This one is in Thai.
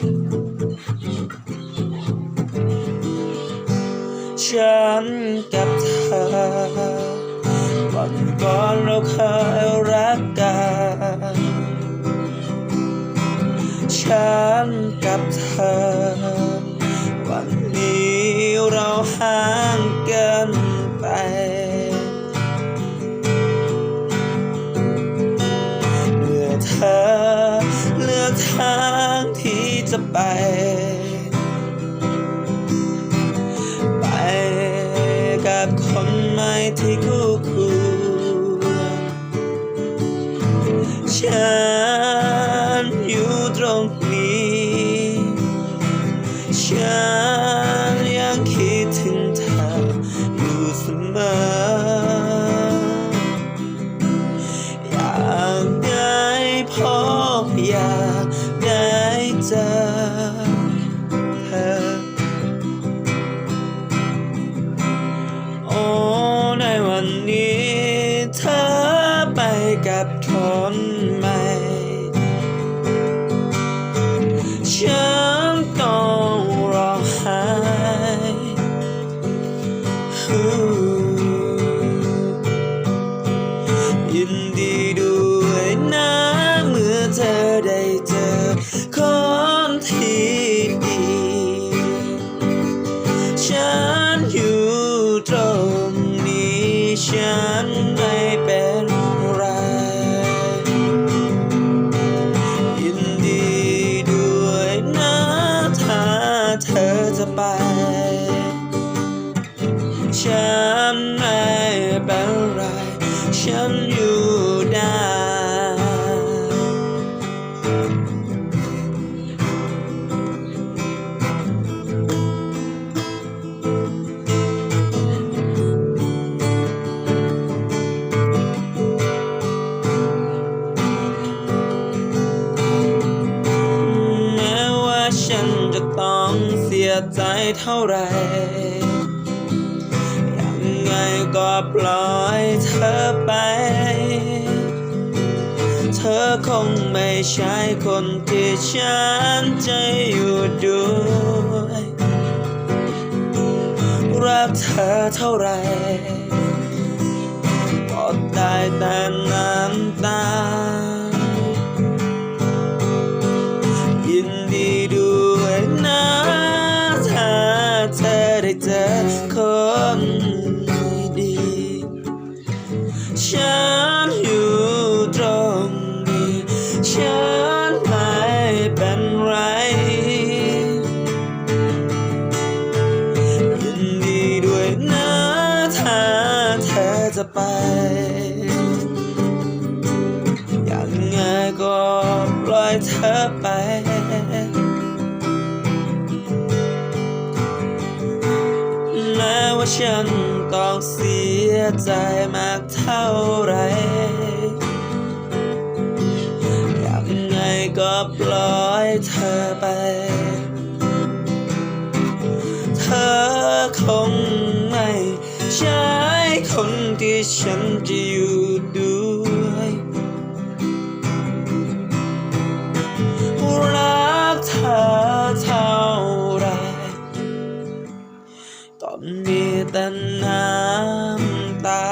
ฉันกับเธอวันก่อนเราเคยรักกัน ฉันกับเธอ วันนี้เราห่างกันไป เมื่อเธอเลือกทาง จะไป ไปกับคนใหม่ที่คู่ควรฉันอยู่ตรงนี้ ฉันยังคิดถึงเธออยู่เสมออยากได้พบอยากได้เจอ โอ้ในวันนี้เธอไปกับคนใหม่ฉันต้องร้องไห้ยิน ฉันไม่เป็นไร ฉันอยู่ได้ แม้ว่าฉันจะต้องเสียใจเท่าไหรยังไง ก็ปล่อยเธอไป เธอคงไม่ใช่คนที่ฉันจะอยู่ด้วย รักเธอเท่าไหรก็ได้แต่น้ำตา จะไปยังไงก็ปล่อยเธอไปแม้ว่าฉันต้องเสียใจมากเท่าไรยังไงก็ปล่อยเธอไป เธอคง ฉันจะอยู่ด้วยรักเธอเท่าไรก็มีแต่น้ำตา